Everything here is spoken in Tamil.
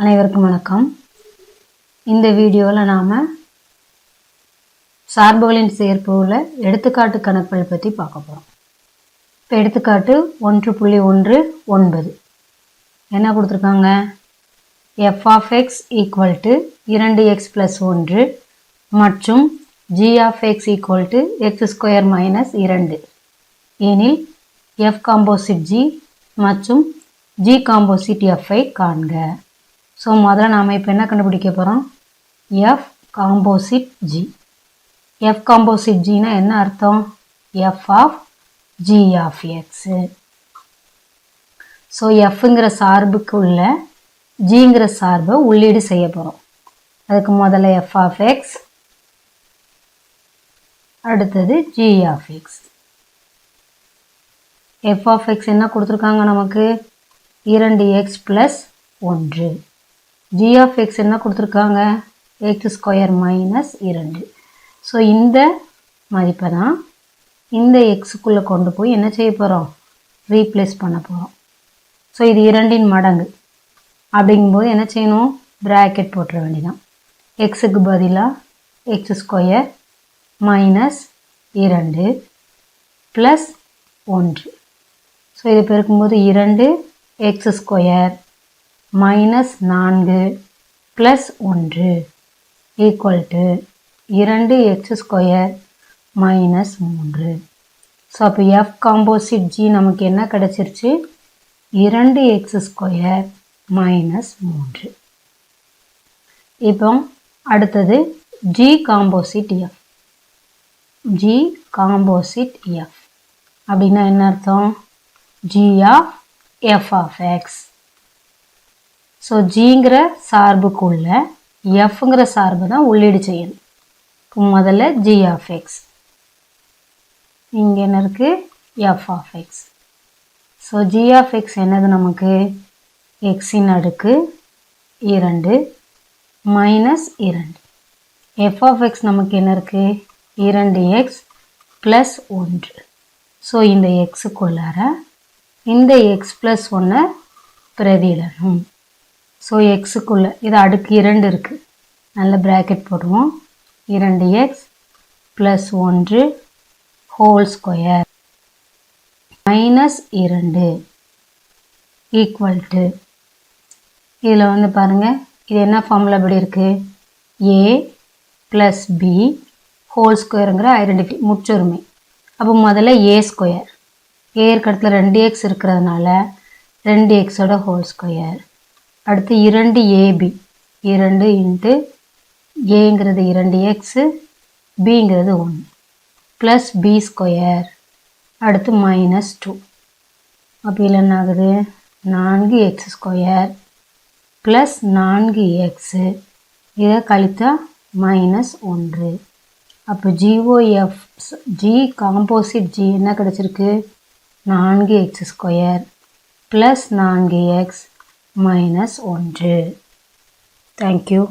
அனைவருக்கும் வணக்கம். இந்த வீடியோவில் நாம் சார்புகளின் சேர்ப்பு உள்ள எடுத்துக்காட்டு கணக்குகள் பற்றி பார்க்க போகிறோம் இப்போ எடுத்துக்காட்டு ஒன்று புள்ளி ஒன்று ஒன்பது. என்ன கொடுத்துருக்காங்க? F of X equal to இரண்டு எக்ஸ் ப்ளஸ் ஒன்று மற்றும் G of X equal to X square minus இரண்டு. எனில் எஃப் காம்போசிட் ஜி மற்றும் ஜி காம்போசிட் எஃப்ஐ காண்க. ஸோ முதல்ல நாம் இப்போ என்ன கண்டுபிடிக்க போகிறோம் F composite G F composite ஜினா என்ன அர்த்தம்? F of G of X so எஃப்ங்கிற சார்புக்கு உள்ள ஜிங்கிற சார்பை உள்ளீடு செய்ய போகிறோம் அதுக்கு முதல்ல எஃப் ஆஃப் எக்ஸ் அடுத்தது G of X F of X என்ன கொடுத்துருக்காங்க நமக்கு? இரண்டு எக்ஸ் ப்ளஸ் ஒன்று. ஜி ஆஃப் எக்ஸ் என்ன கொடுத்துருக்காங்க? எக்ஸ் ஸ்கொயர் மைனஸ் இரண்டு. ஸோ இந்த மதிப்பை தான் இந்த எக்ஸுக்குள்ளே கொண்டு போய் என்ன செய்ய போகிறோம் ரீப்ளேஸ் பண்ண போகிறோம் ஸோ இது இரண்டின் மடங்கு. அப்படிங்கும்போது என்ன செய்யணும்? ப்ராக்கெட் போட்டுற வேண்டிதான் எக்ஸுக்கு பதிலாக எக்ஸ் ஸ்கொயர் மைனஸ் இரண்டு ப்ளஸ் ஒன்று. ஸோ இது பெருக்கும்போது இரண்டு எக்ஸ் ஸ்கொயர் மைனஸ் நான்கு ப்ளஸ் ஒன்று ஈக்குவல் டு இரண்டு எக்ஸ் ஸ்கொயர் மைனஸ் மூன்று. ஸோ அப்போ எஃப் காம்போசிட் ஜி நமக்கு என்ன கிடச்சிருச்சு? இரண்டு எக்ஸ் ஸ்கொயர் மைனஸ் மூன்று. இப்போ அடுத்தது G composite F G composite F அப்படின்னா என்ன அர்த்தம்? G of F of X so ஜிங்கிற சார்புக்குள்ள எஃப்ங்கிற சார்பு தான் உள்ளீடு செய்யணும். முதல்ல ஜி ஆஃப் எக்ஸ் இங்கே என்ன இருக்குது F of X so G of X என்னது நமக்கு? எக்ஸின் அடுக்கு இரண்டு மைனஸ் இரண்டு. எஃப் ஆஃப் எக்ஸ் நமக்கு என்ன இருக்குது இரண்டு எக்ஸ் ப்ளஸ் ஒன்று. ஸோ இந்த எக்ஸுக்குள்ளார இந்த எக்ஸ் ப்ளஸ் ஒன்றை பிரதிடணும் ஸோ எக்ஸுக்குள்ளே இது அடுக்கு இரண்டு இருக்குது நல்ல ப்ராக்கெட் போடுவோம். இரண்டு எக்ஸ் ப்ளஸ் ஒன்று ஹோல் ஸ்கொயர் மைனஸ் இரண்டு ஈக்குவல் டு இதில் வந்து பாருங்கள் இது என்ன ஃபார்முலா எப்படி இருக்குது ஏ ப்ளஸ் பி ஹோல் ஸ்கொயருங்கிற ஐடென்டிட்டி முற்றொருமை. அப்போ முதல்ல ஏ ஸ்கொயர் ஏ இருக்கிறதுல ரெண்டு எக்ஸ் இருக்கிறதுனால ரெண்டு எக்ஸோட ஹோல் ஸ்கொயர் அடுத்து இரண்டு ஏபி இரண்டு இன்ட்டு ஏங்கிறது இரண்டு எக்ஸு பிங்கிறது ஒன்று. ப்ளஸ் பி ஸ்கொயர் அடுத்து மைனஸ் டூ அப்போ இல்லை என்ன ஆகுது? நான்கு எக்ஸ் ஸ்கொயர் ப்ளஸ் நான்கு எக்ஸு இதை கழித்தா மைனஸ் ஒன்று. அப்போ ஜிஓஎஃப் ஜி காம்போசிட் ஜி என்ன கிடச்சிருக்கு? நான்கு எக்ஸ் ஸ்கொயர் ப்ளஸ் நான்கு எக்ஸ் மைனஸ் ஒன்று தேங்க்யூ